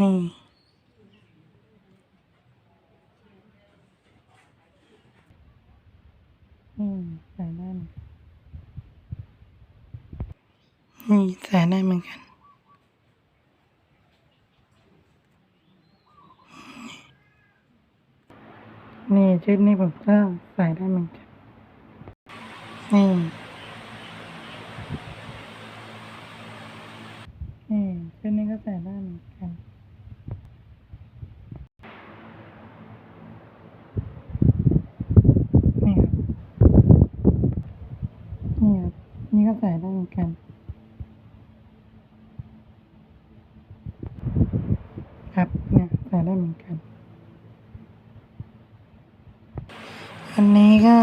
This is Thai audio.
นี่นี่ใส่ได้เหมือนกันนี่ใส่ได้เหมือนกันนี่ชุดนี้ผมก็ใส่ได้เหมือนกันนี่นี่ชุดนี้ก็ใส่ได้เหมือนกันนี่ครับ นี่ครับนี่ก็ใส่ได้เหมือนกันครับเนี่ยใส่ได้เหมือนกัน อันนี้ก็